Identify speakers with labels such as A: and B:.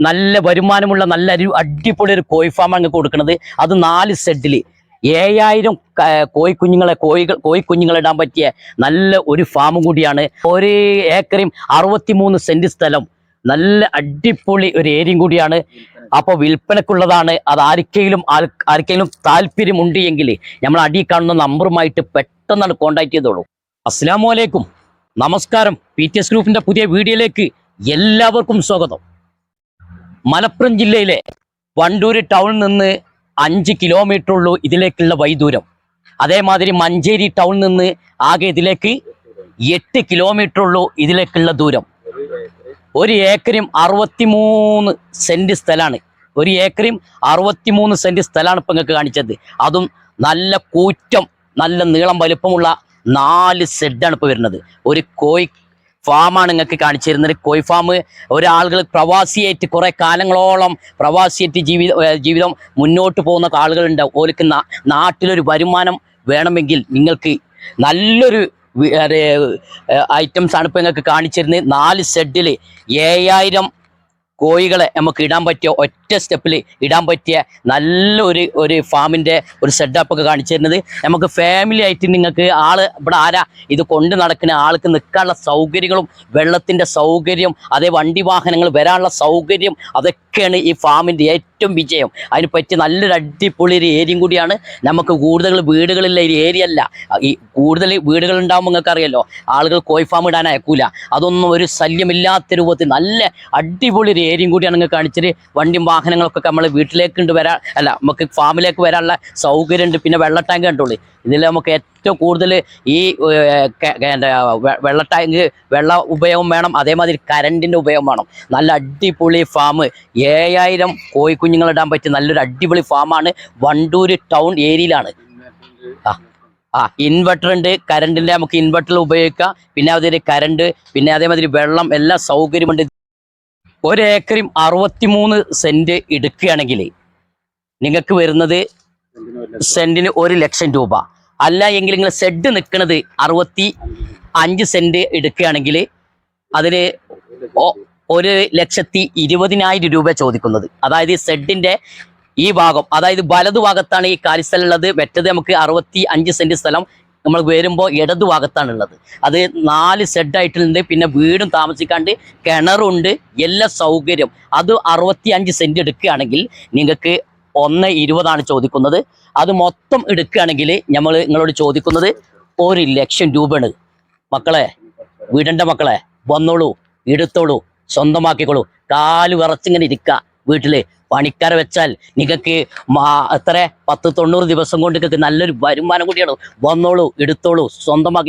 A: നല്ല വരുമാനമുള്ള നല്ല ഒരു അടിപൊളി ഒരു കോഴി ഫാം അങ്ങ് കൊടുക്കുന്നത് അത് നാല് സെഡിൽ ഏഴായിരം കോഴിക്കുഞ്ഞുങ്ങളെ കോഴികൾ കോഴിക്കുഞ്ഞുങ്ങളിടാൻ പറ്റിയ നല്ല ഒരു ഫാമും കൂടിയാണ്. ഒരു ഏക്കറും അറുപത്തിമൂന്ന് സെന്റ് സ്ഥലം. നല്ല അടിപൊളി ഒരു ഏരിയയും കൂടിയാണ്. അപ്പോൾ വിൽപ്പനക്കുള്ളതാണ് അത് ആർക്കെങ്കിലും ആർ- ആർക്കെങ്കിലും താല്പര്യമുണ്ട് എങ്കിൽ നമ്മൾ അടി കാണുന്ന നമ്പറുമായിട്ട് പെട്ടെന്നാണ് കോൺടാക്ട് ചെയ്തോളൂ. അസ്സാം വലൈക്കും നമസ്കാരം. പി ടി എസ് ഗ്രൂപ്പിന്റെ പുതിയ വീഡിയോയിലേക്ക് എല്ലാവർക്കും സ്വാഗതം. മലപ്പുറം ജില്ലയിലെ വണ്ടൂര് ടൗണിൽ നിന്ന് അഞ്ച് കിലോമീറ്റർ ഉള്ളൂ ഇതിലേക്കുള്ള വൈദൂരം അതേമാതിരി മഞ്ചേരി ടൗണിൽ നിന്ന് ആകെ ഇതിലേക്ക് എട്ട് കിലോമീറ്റർ ഉള്ളൂ ഇതിലേക്കുള്ള ദൂരം. ഒരു ഏക്കറും അറുപത്തിമൂന്ന് സെന്റ് സ്ഥലമാണ്. ഒരു ഏക്കറും അറുപത്തിമൂന്ന് സെന്റ് സ്ഥലമാണ് ഇപ്പം നിങ്ങൾക്ക് കാണിച്ചത്. അതും നല്ല കൂറ്റം നല്ല നീളം വലുപ്പമുള്ള നാല് സെഡാണ് ഇപ്പോൾ വരുന്നത്. ഒരു കോഴി ഫാമാണ് നിങ്ങൾക്ക് കാണിച്ചിരുന്നത്. കോഴി ഫാം ഒരാളുകൾ പ്രവാസിയായിട്ട് കുറെ കാലങ്ങളോളം പ്രവാസിയായിട്ട് ജീവിത ജീവിതം മുന്നോട്ട് പോകുന്ന ആളുകളുണ്ട്. ഓർക്ക് നാട്ടിലൊരു വരുമാനം വേണമെങ്കിൽ നിങ്ങൾക്ക് നല്ലൊരു ഐറ്റംസ് ആണ് ഇപ്പൊ നിങ്ങൾക്ക് കാണിച്ചിരുന്നത്. നാല് സെഡിൽ ഏഴായിരം കോഴികളെ നമുക്ക് ഇടാൻ പറ്റിയ ഒറ്റ സ്റ്റെപ്പിൽ ഇടാൻ പറ്റിയ നല്ലൊരു ഒരു ഫാമിന്റെ ഒരു സെറ്റപ്പ് ഒക്കെ കാണിച്ചു തരുന്നത്. നമുക്ക് ഫാമിലി ആയിട്ട് നിങ്ങൾക്ക് ആൾ ഇവിടെ ആരാ? ഇത് കൊണ്ട് നടക്കുന്ന ആൾക്ക് നിൽക്കാനുള്ള സൗകര്യങ്ങളും വെള്ളത്തിന്റെ സൗകര്യം അതേ വണ്ടി വാഹനങ്ങൾ വരാനുള്ള സൗകര്യം അതൊക്കെയാണ് ഈ ഫാമിന്റെ ഏറ്റവും വിജയം. അതിന് പറ്റിയ നല്ലൊരു അടിപൊളി ഒരു ഏരിയയും കൂടിയാണ്. നമുക്ക് കൂടുതൽ വീടുകളിലെ ഒരു ഏരിയ അല്ല. ഈ കൂടുതൽ വീടുകൾ ഉണ്ടാകുമ്പോൾ നിങ്ങൾക്ക് അറിയാലോ ആളുകൾ കോഴി ഫാം ഇടാൻ അയക്കൂല. അതൊന്നും ഒരു ശല്യമില്ലാത്ത രൂപത്തിൽ നല്ല അടിപൊളി ഒരു ഏരിയയും കൂടിയാണ് നിങ്ങൾക്ക് കാണിച്ചത്. വണ്ടിയും വാഹനങ്ങളൊക്കെ നമ്മൾ വീട്ടിലേക്ക് ഉണ്ട് വരാൻ അല്ല നമുക്ക് ഫാമിലേക്ക് വരാനുള്ള സൗകര്യം ഉണ്ട് പിന്നെ വെള്ള ടാങ്ക് കണ്ടോളൂ. ഇതിൽ നമുക്ക് ഏറ്റവും കൂടുതൽ ഈ വെള്ള ടാങ്ക് വെള്ള ഉപയോഗം വേണം. അതേമാതിരി കരണ്ടിന്റെ ഉപയോഗം വേണം. നല്ല അടിപൊളി ഫാം. ഏഴായിരം കോഴിക്കുഞ്ഞുങ്ങൾ ഇടാൻ പറ്റിയ നല്ലൊരു അടിപൊളി ഫാമാണ് വണ്ടൂര് ടൗൺ ഏരിയയിലാണ്. ആ ആ ഇൻവെർട്ടർ ഉണ്ട്. കറണ്ടിന്റെ നമുക്ക് ഇൻവെർട്ടറിൽ ഉപയോഗിക്കാം. പിന്നെ അതിൽ കറണ്ട് പിന്നെ അതേമാതിരി വെള്ളം എല്ലാ സൗകര്യമുണ്ട്. ഒരു ഏക്കറും അറുപത്തിമൂന്ന് സെന്റ് എടുക്കുകയാണെങ്കിൽ നിങ്ങൾക്ക് വരുന്നത് സെന്റിന് ഒരു ലക്ഷം രൂപ. അല്ല എങ്കിൽ നിങ്ങൾ സെഡ് നിൽക്കുന്നത് അറുപത്തി അഞ്ച് സെന്റ് എടുക്കുകയാണെങ്കിൽ അതിന് ഒരു ലക്ഷത്തി ഇരുപതിനായിരം രൂപ ചോദിക്കുന്നത്. അതായത് സെഡിന്റെ ഈ ഭാഗം അതായത് വലതു ഭാഗത്താണ് ഈ കാലിസ്ഥലം ഉള്ളത്. മറ്റത് നമുക്ക് അറുപത്തി അഞ്ച് സെന്റ് സ്ഥലം നമ്മൾ വരുമ്പോൾ ഇടതു ഭാഗത്താണുള്ളത്. അത് നാല് സെഡായിട്ടുണ്ട് പിന്നെ വീടും താമസിക്കാണ്ട് കിണറുണ്ട്. എല്ലാ സൗകര്യം. അത് അറുപത്തി അഞ്ച് സെന്റ് എടുക്കുകയാണെങ്കിൽ നിങ്ങൾക്ക് ഒന്ന് ഇരുപതാണ് ചോദിക്കുന്നത്. അത് മൊത്തം എടുക്കുകയാണെങ്കിൽ നമ്മൾ നിങ്ങളോട് ചോദിക്കുന്നത് ഒരു ലക്ഷം രൂപയാണ്. മക്കളെ വീടിന്റെ മക്കളെ. വന്നോളൂ എടുത്തോളൂ സ്വന്തമാക്കിക്കോളൂ. കാൽ വിറച്ചിങ്ങനെ ഇരിക്കുക. വീട്ടിൽ പണിക്കാരെ വെച്ചാൽ നിങ്ങൾക്ക് എത്ര? പത്ത് തൊണ്ണൂറ് ദിവസം കൊണ്ട് നിങ്ങൾക്ക് നല്ലൊരു വരുമാനം കൂടിയാണ്. വന്നോളൂ എടുത്തോളൂ സ്വന്തമാക്കി